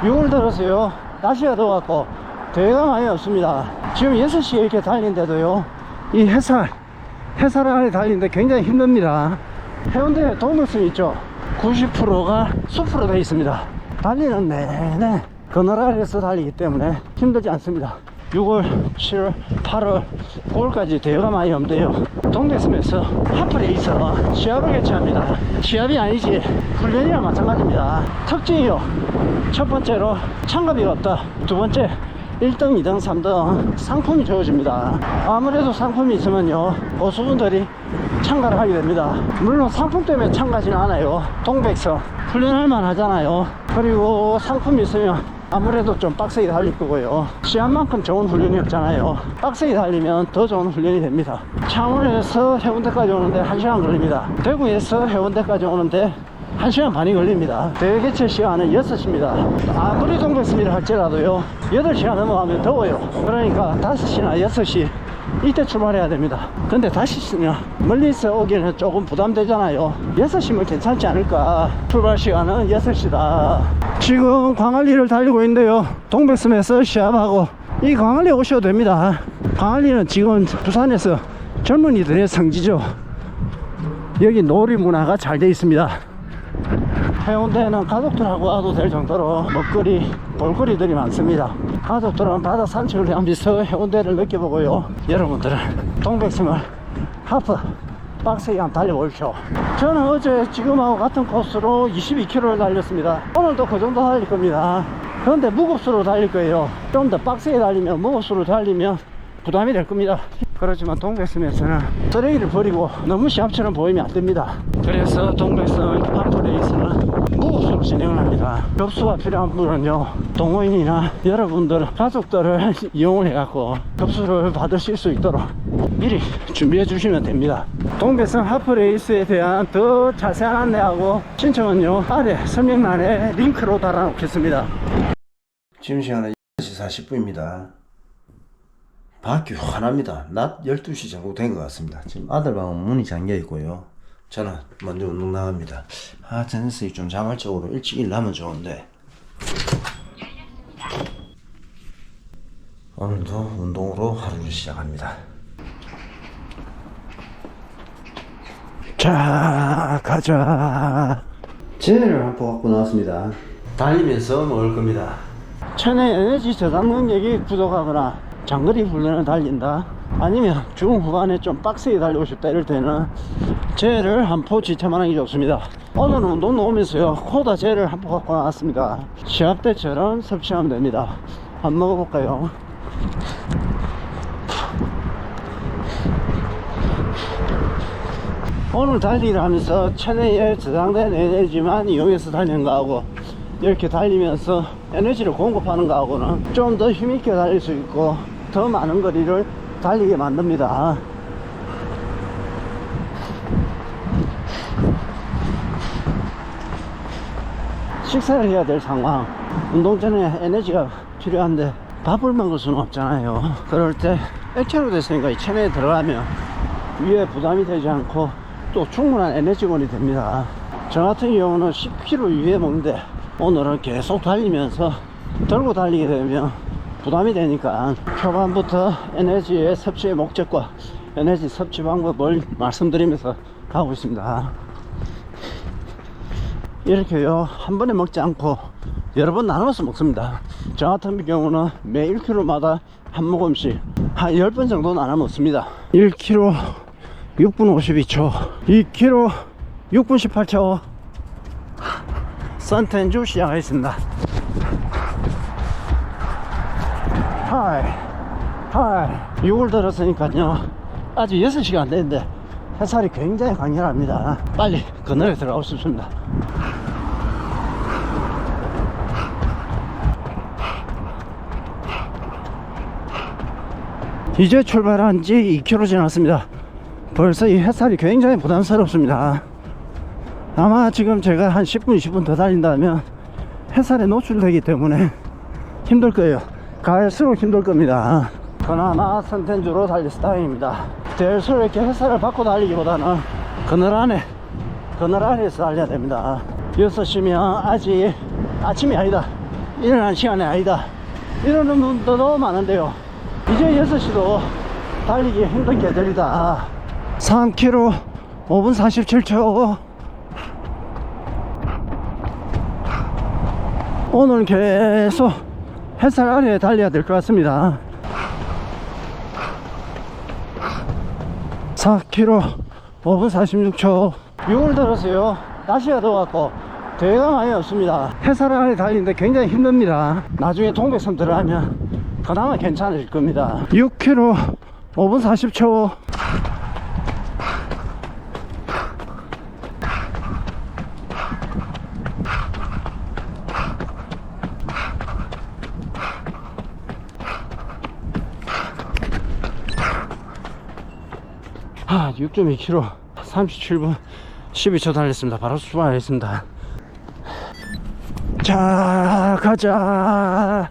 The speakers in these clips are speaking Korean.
6월 들어서요. 날씨가 더워갖고 대회가 많이 없습니다. 지금 6시에 이렇게 달린데도요. 이 해살 해살 아래 달리는데 굉장히 힘듭니다. 해운대 동물성 있죠? 90%가 숲으로 되어 있습니다. 달리는 내내 그늘 아래에서 달리기 때문에 힘들지 않습니다 6월, 7월, 8월, 9월까지 대회가 많이 없대요. 동백섬에서 하프레이서 시합을 개최합니다. 시합이 아니지 훈련이랑 마찬가지입니다. 특징이요. 첫 번째로 참가비가 없다. 두 번째 1등, 2등, 3등 상품이 주어집니다. 아무래도 상품이 있으면요 고수분들이 참가를 하게 됩니다. 물론 상품 때문에 참가하지는 않아요. 동백섬 훈련할 만하잖아요. 그리고 상품이 있으면 아무래도 좀 빡세게 달릴 거고요. 시합만큼 좋은 훈련이 없잖아요. 빡세게 달리면 더 좋은 훈련이 됩니다. 창원에서 해운대까지 오는데 1시간 걸립니다. 대구에서 해운대까지 오는데 1시간 반이 걸립니다. 대회 개최 시간은 6시입니다. 아무리 동백섬이라 할지라도요, 8시가 넘어가면 더워요. 그러니까 5시나 6시 이때 출발해야 됩니다. 근데 다시 멀리서 오기는 조금 부담되잖아요. 6시면 괜찮지 않을까. 출발 시간은 6시다. 지금 광안리를 달리고 있는데요. 동백섬에서 시합하고 이 광안리 오셔도 됩니다. 광안리는 지금 부산에서 젊은이들의 성지죠. 여기 놀이 문화가 잘 되어 있습니다. 해운대는 가족들하고 와도 될 정도로 먹거리, 볼거리들이 많습니다. 가족들은 바다 산책을 하면서 해운대를 느껴보고요. 여러분들은 동백섬을 하프 빡세게 한번 달려보십시오. 저는 어제 지금하고 같은 코스로 22km를 달렸습니다. 오늘도 그 정도 달릴 겁니다. 그런데 무급수로 달릴 거예요. 좀더 빡세게 달리면 무급수로 달리면 부담이 될 겁니다. 그렇지만 동백섬에서는 쓰레기를 버리고 너무 시합처럼 보이면 안 됩니다. 그래서 동백섬 한프레이스는 무급수로 진행을 합니다. 급수가 필요한 분은요, 동호인이나 여러분들, 가족들을 이용을 해갖고 급수를 받으실 수 있도록 미리 준비해 주시면 됩니다. 동백섬 하프레이스에 대한 더 자세한 안내하고 신청은요, 아래 설명란에 링크로 달아 놓겠습니다. 지금 시간은 10시 40분입니다. 밖이 환합니다. 낮 12시 정도 된 것 같습니다. 지금 아들 방은 문이 잠겨 있고요. 저는 먼저 운동 나갑니다. 아, 제네스이 좀 자발적으로 일찍 일하면 좋은데. 오늘도 운동으로 하루를 시작합니다. 자, 가자. 젤을 한포 갖고 나왔습니다. 달리면서 먹을 겁니다. 체내 에너지 저장 능력이 부족하거나 장거리 훈련을 달린다. 아니면 중후반에 좀 빡세게 달리고 싶다 이럴 때는 젤을 한 포 지참하는 게 좋습니다. 오늘은 운동 나오면서요. 코다 젤을 한 포 갖고 나왔습니다. 시합 때처럼 섭취하면 됩니다. 한번 먹어볼까요? 오늘 달리기를 하면서 체내에 저장된 에너지만 이용해서 달리는 거하고 이렇게 달리면서 에너지를 공급하는 거하고는 좀 더 힘있게 달릴 수 있고 더 많은 거리를 달리게 만듭니다. 식사를 해야 될 상황. 운동 전에 에너지가 필요한데 밥을 먹을 수는 없잖아요. 그럴 때 액체로 됐으니까 이 체내에 들어가면 위에 부담이 되지 않고 또 충분한 에너지원이 됩니다. 저 같은 경우는 10kg 위에 먹는데 오늘은 계속 달리면서 들고 달리게 되면 부담이 되니까 초반부터 에너지의 섭취의 목적과 에너지 섭취 방법을 말씀드리면서 가고 있습니다. 이렇게요. 한 번에 먹지 않고 여러 번 나눠서 먹습니다. 저 같은 경우는 매 1kg마다 한 모금씩 한 10번 정도 나눠 먹습니다. 1kg 6분 52초 2kg 6분 18초. 선텐주 시작하겠습니다 하이 하이 6월 들었으니까요. 아직 6시가 안 됐는데 햇살이 굉장히 강렬합니다. 빨리 그늘에 들어가고 싶습니다. 이제 출발한 지 2km 지났습니다. 벌써 이 햇살이 굉장히 부담스럽습니다. 아마 지금 제가 한 10분 20분 더 달린다면 햇살에 노출되기 때문에 힘들 거예요 갈수록 힘들 겁니다 그나마 선텐주로 달릴 스타일입니다 대수로 이렇게 햇살을 받고 달리기보다는 그늘 안에 그늘 안에서 달려야 됩니다 6시면 아직 아침이 아니다 일어날 시간이 아니다. 이러는 분들도 많은데요. 이제 6시도 달리기 힘든 계절이다. 3km 5분 47초. 오늘 계속 햇살 아래에 달려야 될 것 같습니다. 4km 5분 46초. 6월 들어서요 날씨가 더워갖고 대회가 많이 없습니다. 햇살 아래 달리는데 굉장히 힘듭니다. 나중에 동백섬 들어가면 그나마 괜찮을 겁니다. 6km 5분 40초 아, 6.2km 37분 12초 달렸습니다. 바로 출발하겠습니다. 자, 가자.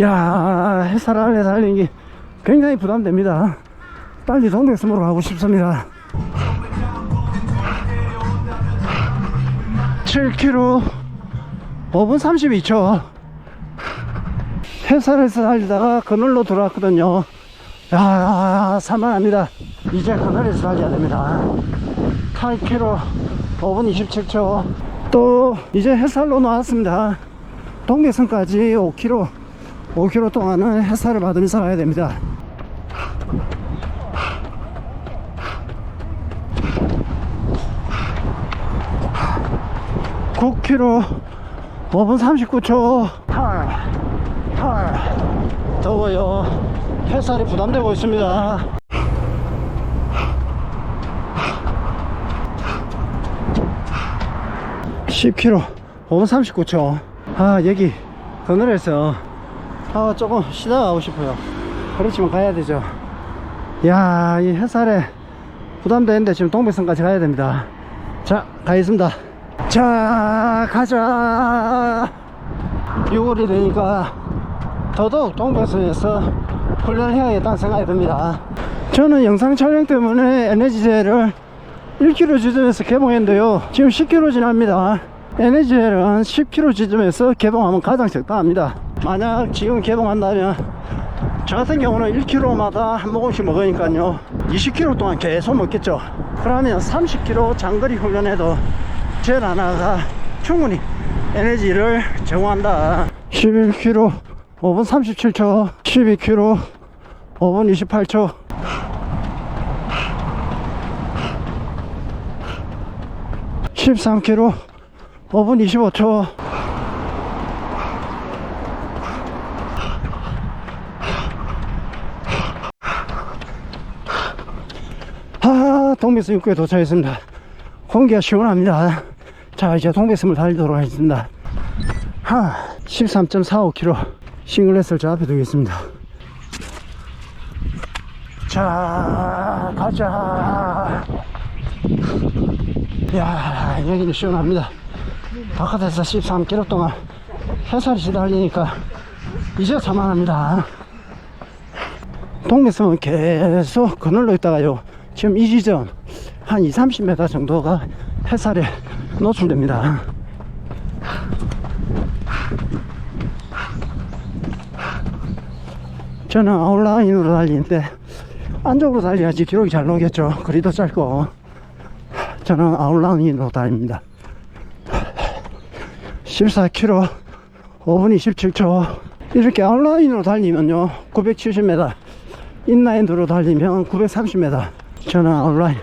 야, 햇살 아래 달리는 게 굉장히 부담됩니다. 빨리 동백섬으로 가고 싶습니다. 7km 5분 32초. 햇살에서 달리다가 그늘로 들어왔거든요. 야, 살만합니다. 이제 그늘에서 달려야 됩니다. 8km 5분 27초. 또 이제 햇살로 나왔습니다. 동계선까지 5km, 5km 동안은 햇살을 받으면서 가야 됩니다.9 k m 5분 39초. 털, 털. 더워요. 햇살이 부담되고 있습니다. 십 k m 5분 39초. 아, 여기 그늘에서 아, 조금 쉬다 가고 싶어요. 그렇지만 가야 되죠. 야, 이 햇살에 부담되는데 지금 동백선까지 가야 됩니다. 자, 가겠습니다. 자, 가자. 6월이 되니까 더더욱 동백선에서 훈련해야겠다는 생각이 듭니다. 저는 영상 촬영 때문에 에너지제를 1km 지점에서 개봉했는데요. 지금 10km 지납니다. 에너지젤은 10km 지점에서 개봉하면 가장 적당합니다. 만약 지금 개봉한다면 저 같은 경우는 1km마다 한 모금씩 먹으니까요 20km 동안 계속 먹겠죠 그러면 30km 장거리 훈련에도 젤 하나가 충분히 에너지를 제공한다 11km 5분 37초 12km 5분 28초. 13km 5분 25초. 아 동백섬 입구에 도착했습니다. 공기가 시원합니다. 자 이제 동백섬을 달리도록 하겠습니다. 하 13.45km 싱글렛을 저 앞에 두겠습니다. 자 가자. 야 여기는 시원합니다. 바깥에서 13km 동안 햇살이 시달리니까 이제 자만합니다. 동네섬은 계속 그늘로 있다가요 지금 이 지점 한 2, 30m 정도가 햇살에 노출됩니다 저는 아웃라인으로 달리는데 안쪽으로 달려야지 기록이 잘 나오겠죠. 거리도 짧고. 저는 아웃라인으로 달립니다. 14km 5분 27초. 이렇게 아웃라인으로 달리면요 970m 인라인으로 달리면 930m 저는 아웃라인.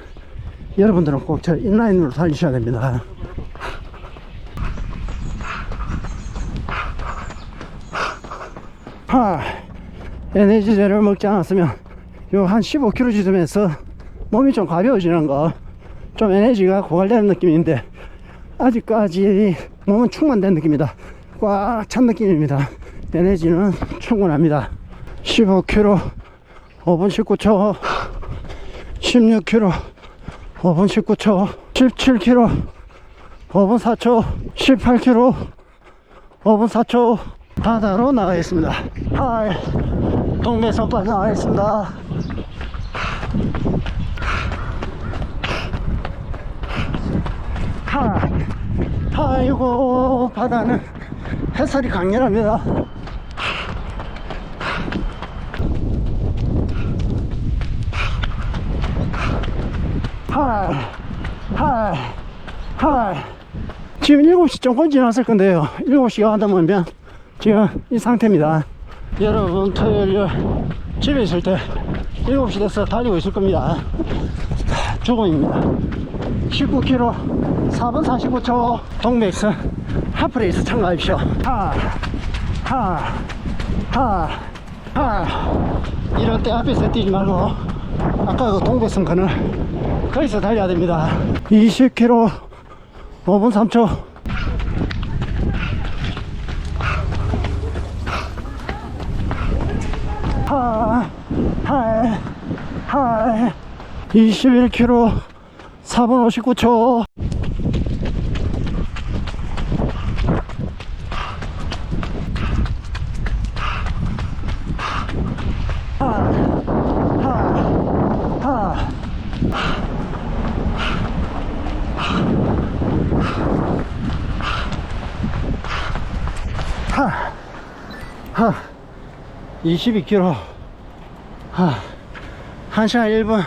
여러분들은 꼭 저 인라인으로 달리셔야 됩니다. 하 에너지제를 먹지 않았으면 요 한 15km 지점에서 몸이 좀 가벼워지는 거 좀 에너지가 고갈되는 느낌인데 아직까지 몸은 충만된 느낌이다. 꽉 찬 느낌입니다. 에너지는 충분합니다. 15km 5분 19초 16km 5분 19초 17km 5분 4초 18km 5분 4초 바다로 나가겠습니다. 하이 동네선까지 나가겠습니다 그리고 바다는 햇살이 강렬합니다. 하이, 하이, 하이. 지금 7시 조금 지났을 건데요. 7시가 한다면 지금 이 상태입니다. 여러분, 토요일 집에 있을 때 7시 돼서 달리고 있을 겁니다. 조금입니다. 19km 4분 45초 동맥선 하프레이스 참가하십시오. 하, 하, 하, 하. 이럴 때 앞에서 뛰지 말고 아까 그 동백선 거는 거기서 달려야 됩니다. 20km 5분 3초. 하, 하, 하. 21km 4분 59초. 22km, 하, 1시간 1분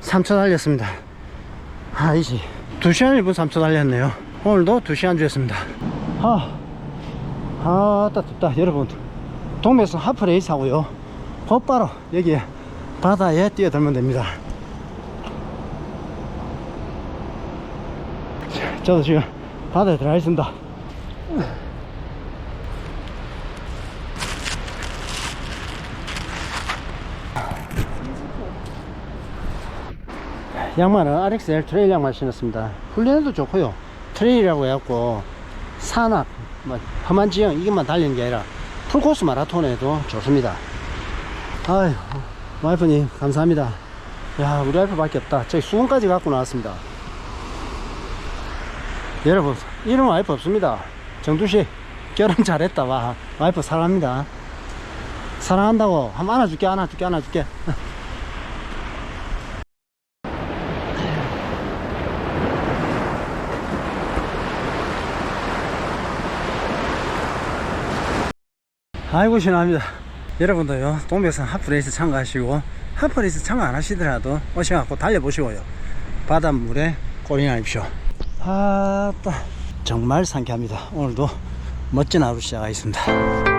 3초 달렸습니다. 아, 이지. 2시간 1분 3초 달렸네요. 오늘도 2시간 주였습니다. 아, 아, 따뜻다. 여러분, 동맥선 하프레이스 하고요. 곧바로 여기 바다에 뛰어들면 됩니다. 자, 저도 지금 바다에 들어가 있습니다. 양말은 RXL 트레일 양말 신었습니다. 훈련에도 좋고요. 트레일이라고 해갖고 산악, 뭐 험한 지형 이것만 달리는 게 아니라 풀코스 마라톤에도 좋습니다. 아유, 와이프님 감사합니다. 야, 우리 와이프 밖에 없다. 저기 수건까지 갖고 나왔습니다. 여러분, 이런 와이프 없습니다. 정두씨, 결혼 잘했다. 와, 와이프 사랑합니다. 사랑한다고. 한번 안아줄게, 안아줄게, 안아줄게. 아이고 신합니다. 여러분도요 동백산 하프레이스 참가하시고 하프레이스 참가 안 하시더라도 오셔갖고 달려보시고요. 바닷물에 골인하십시오. 아따 정말 상쾌합니다. 오늘도 멋진 하루 시작하겠습니다